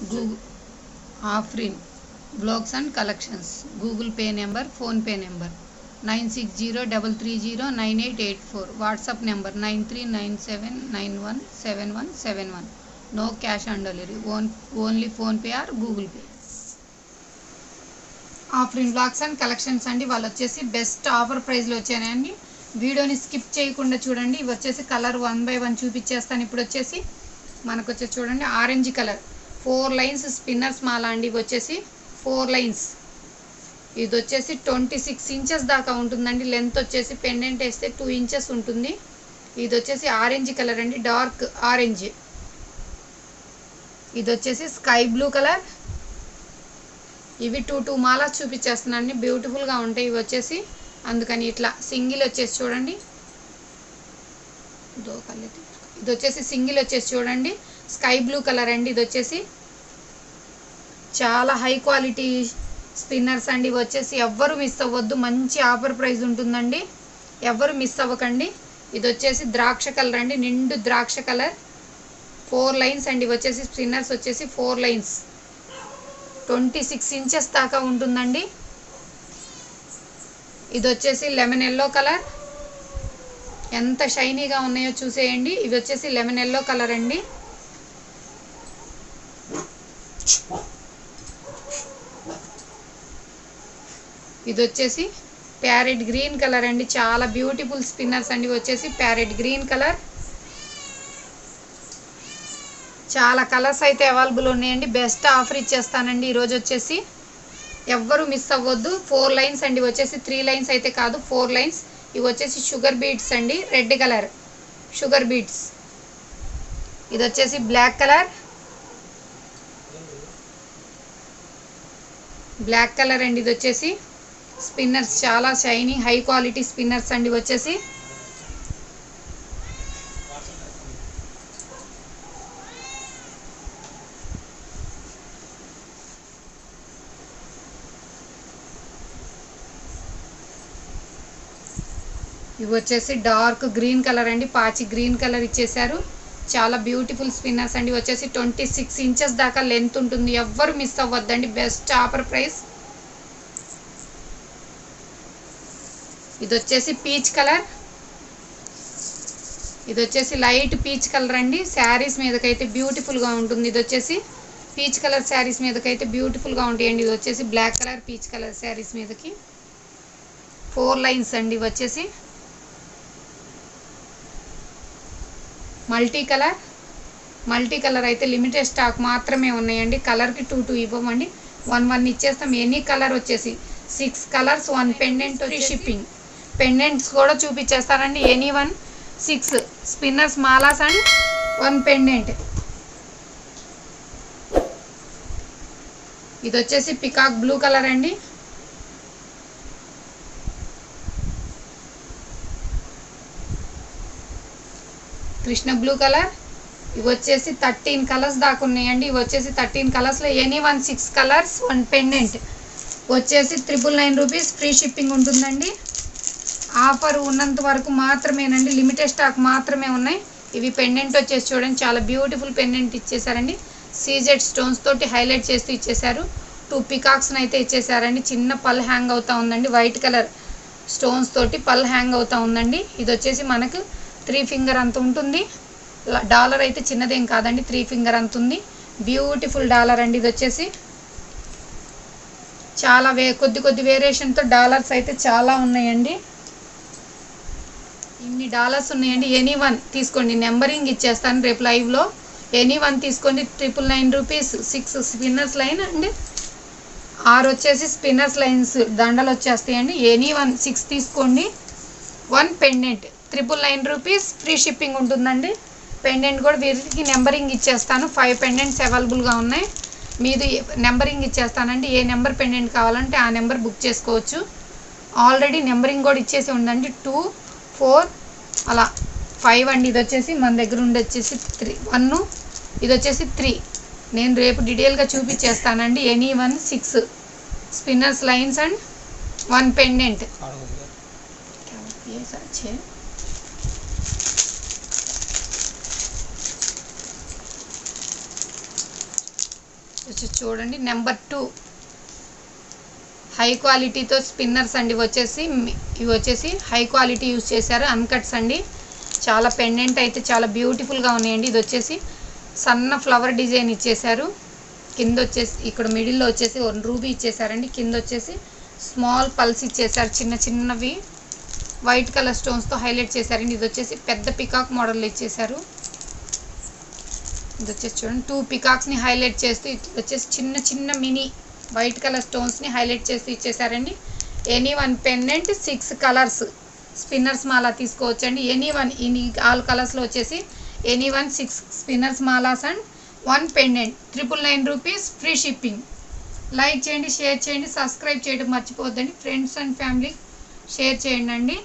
Google Afrin blogs and collections. Google Pay number PhonePe number. Nine six zero double three zero nine eight eight four. WhatsApp number nine three nine seven nine one seven one seven one. No cash on delivery. Own only PhonePe or Google Pay. Afrin blogs and collections అండి. వాళ్ళు వచ్చేసి best offer ప్రైస్లో వచ్చాయండి. వీడియోని skip చేయకుండా చూడండి. ఇవి వచ్చేసి కలర్ వన్ బై వన్ చూపించేస్తాను. ఇప్పుడు వచ్చేసి మనకు వచ్చేసి చూడండి. Orange colour. Four lines spinners మాలా అండి వచ్చేసి ఫోర్ లైన్స్. ఇది వచ్చేసి ట్వంటీ సిక్స్ ఇంచెస్ దాకా ఉంటుందండి. లెంత్ వచ్చేసి పెండెంట్ వేస్తే టూ ఇంచెస్ ఉంటుంది. ఇది వచ్చేసి ఆరెంజ్ కలర్ అండి. Dark orange. ఇది వచ్చేసి స్కై బ్లూ కలర్. ఇవి టూ టూ మాలాస్ చూపించేస్తున్నాను బ్యూటిఫుల్గా ఉంటాయి ఇవి వచ్చేసి. అందుకని ఇట్లా సింగిల్ వచ్చేసి చూడండి. ఇది వచ్చేసి సింగిల్ వచ్చేసి చూడండి. స్కై బ్లూ కలర్ అండి ఇది వచ్చేసి. చాలా హై క్వాలిటీ స్పిన్నర్స్ అండి. ఇవి వచ్చేసి ఎవ్వరు మిస్ అవ్వద్దు. మంచి ఆఫర్ ప్రైస్ ఉంటుందండి. ఎవ్వరు మిస్ అవ్వకండి. ఇది వచ్చేసి ద్రాక్ష కలర్ అండి. నిండు ద్రాక్ష కలర్. ఫోర్ లైన్స్ అండి. వచ్చేసి స్పిన్నర్స్ వచ్చేసి four lines. Twenty six inches దాకా ఉంటుందండి. ఇది వచ్చేసి లెమన్ ఎల్లో కలర్. ఎంత షైనీగా ఉన్నాయో చూసేయండి. ఇవి వచ్చేసి లెమన్ ఎల్లో కలర్ అండి. ఇది వచ్చేసి ప్యారెట్ గ్రీన్ కలర్ అండి. చాలా బ్యూటిఫుల్ స్పిన్నర్స్ అండి. వచ్చేసి ప్యారెట్ గ్రీన్ కలర్. చాలా కలర్స్ అయితే అవైలబుల్ ఉన్నాయండి. బెస్ట్ ఆఫర్ ఇచ్చేస్తానండి. ఈరోజు వచ్చేసి ఎవ్వరు మిస్ అవ్వద్దు. ఫోర్ లైన్స్ అండి. వచ్చేసి త్రీ లైన్స్ అయితే కాదు. Four lines. ఇవి వచ్చేసి షుగర్ బీట్స్ అండి రెడ్ కలర్. Sugar beads. ఇది వచ్చేసి బ్లాక్ కలర్. బ్లాక్ కలర్ అండి ఇది వచ్చేసి. స్పిన్నర్స్ చాలా షైనీ హై క్వాలిటీ స్పిన్నర్స్ అండి వచ్చేసి. ఇవి వచ్చేసి డార్క్ గ్రీన్ కలర్ అండి పాచి గ్రీన్ కలర్ ఇచ్చేసారు చాలా బ్యూటిఫుల్ స్పిన్నర్స్ అండి. వచ్చేసి ట్వంటీ సిక్స్ ఇంచెస్ దాకా లెంత్ ఉంటుంది. ఎవ్వరు మిస్ అవ్వద్దండి. Best offer price. ఇది వచ్చేసి పీచ్ కలర్. ఇది వచ్చేసి లైట్ పీచ్ కలర్ అండి. శారీస్ మీదకైతే బ్యూటిఫుల్గా ఉంటుంది. ఇది వచ్చేసి పీచ్ కలర్ శారీస్ మీదకైతే బ్యూటిఫుల్గా ఉంటాయండి. ఇది వచ్చేసి black colour peach colour saris మీదకి. ఫోర్ లైన్స్ అండి. ఇవి వచ్చేసి మల్టీ కలర్ మల్టీ కలర్ అయితే లిమిటెడ్ స్టాక్ మాత్రమే ఉన్నాయండి. కలర్కి టూ టూ ఇవ్వమండి. వన్ వన్ ఇచ్చేస్తాం. ఎనీ కలర్ వచ్చేసి సిక్స్ కలర్స్ వన్ పెండెంట్ వచ్చి షిప్పింగ్ పెండెంట్స్ కూడా చూపించేస్తారండి any one six spinners malas and one pendant ఇది వచ్చేసి పికాక్ బ్లూ కలర్ అండి. కృష్ణ బ్లూ కలర్ ఇవి వచ్చేసి థర్టీన్ కలర్స్ దాకా ఉన్నాయండి. ఇవి వచ్చేసి థర్టీన్ కలర్స్లో any one six colours one pendant వచ్చేసి triple nine rupees free shipping ఉంటుందండి. ఆఫర్ ఉన్నంత వరకు మాత్రమేనండి. లిమిటెడ్ స్టాక్ మాత్రమే ఉన్నాయి. ఇవి పెండెంట్ వచ్చేసి చూడండి. చాలా బ్యూటిఫుల్ పెండెంట్ ఇచ్చేసారండి. సీజెడ్ స్టోన్స్ తోటి హైలైట్ చేస్తూ ఇచ్చేసారు. టూ పికాక్స్ని అయితే ఇచ్చేసారండి. చిన్న పల్ హ్యాంగ్ అవుతా ఉందండి. వైట్ కలర్ స్టోన్స్ తోటి పల్ హ్యాంగ్ అవుతా ఉందండి. ఇది వచ్చేసి మనకు త్రీ ఫింగర్ అంత ఉంటుంది. డాలర్ అయితే చిన్నదేం కాదండి త్రీ ఫింగర్ అంత ఉంది. బ్యూటిఫుల్ డాలర్ అండి ఇది వచ్చేసి. చాలా వే కొద్ది కొద్ది వేరియేషన్తో డాలర్స్ అయితే చాలా ఉన్నాయండి. ఇన్ని డాలర్స్ ఉన్నాయండి. ఎనీ వన్ తీసుకోండి. నెంబరింగ్ ఇచ్చేస్తాను రేపు లైవ్లో ఎనీ వన్ తీసుకోండి. Triple nine rupees six spinners line అండి. ఆరు వచ్చేసి స్పిన్నర్స్ లైన్స్ దండలు వచ్చేస్తాయండి. ఎనీ వన్ సిక్స్ తీసుకోండి. One pendant. Triple nine rupees free shipping ఉంటుందండి. పెండెంట్ కూడా వీరికి నెంబరింగ్ ఇచ్చేస్తాను. ఫైవ్ పెండెంట్స్ అవైలబుల్గా ఉన్నాయి. మీది నెంబరింగ్ ఇచ్చేస్తానండి. ఏ నెంబర్ పెండెంట్ కావాలంటే ఆ నెంబర్ బుక్ చేసుకోవచ్చు. ఆల్రెడీ నెంబరింగ్ కూడా ఇచ్చేసి ఉందండి. టూ ఫోర్ అలా. ఫైవ్ అండి. ఇది వచ్చేసి మన దగ్గర ఉండి వచ్చేసి త్రీ వన్ ఇది వచ్చేసి త్రీ నేను రేపు డీటెయిల్గా చూపించేస్తానండి. Any one six spinners lines and one pendant చూడండి. నెంబర్ టూ హై క్వాలిటీతో స్పిన్నర్స్ అండి వచ్చేసి. ఇవి వచ్చేసి హై క్వాలిటీ యూజ్ చేశారు. అన్కట్స్ అండి. చాలా పెండెంట్ అయితే చాలా బ్యూటిఫుల్గా ఉన్నాయండి. ఇది వచ్చేసి సన్న ఫ్లవర్ డిజైన్ ఇచ్చేశారు. కింద వచ్చేసి ఇక్కడ మిడిల్లో వచ్చేసి వన్ రూబీ ఇచ్చేసారండి కింద వచ్చేసి స్మాల్ పల్స్ ఇచ్చేసారు చిన్న చిన్నవి. వైట్ కలర్ స్టోన్స్తో హైలైట్ చేశారండి. ఇది వచ్చేసి పెద్ద పికాక్ మోడల్ ఇచ్చేసారు ఇది వచ్చేసి చూడండి. టూ పికాక్స్ని హైలైట్ చేస్తూ వచ్చేసి చిన్న చిన్న మినీ వైట్ కలర్ స్టోన్స్ని హైలైట్ చేస్తూ ఇచ్చేసారండి. Any one pendant six colours spinners mala తీసుకోవచ్చండి. ఎనీ వన్ ఇన్ ఆల్ కలర్స్లో వచ్చేసి any one six spinners malas and one pendant triple nine rupees free shipping like చేయండి షేర్ చేయండి సబ్స్క్రైబ్ చేయడం మర్చిపోవద్దండి. Friends and family share చేయండి అండి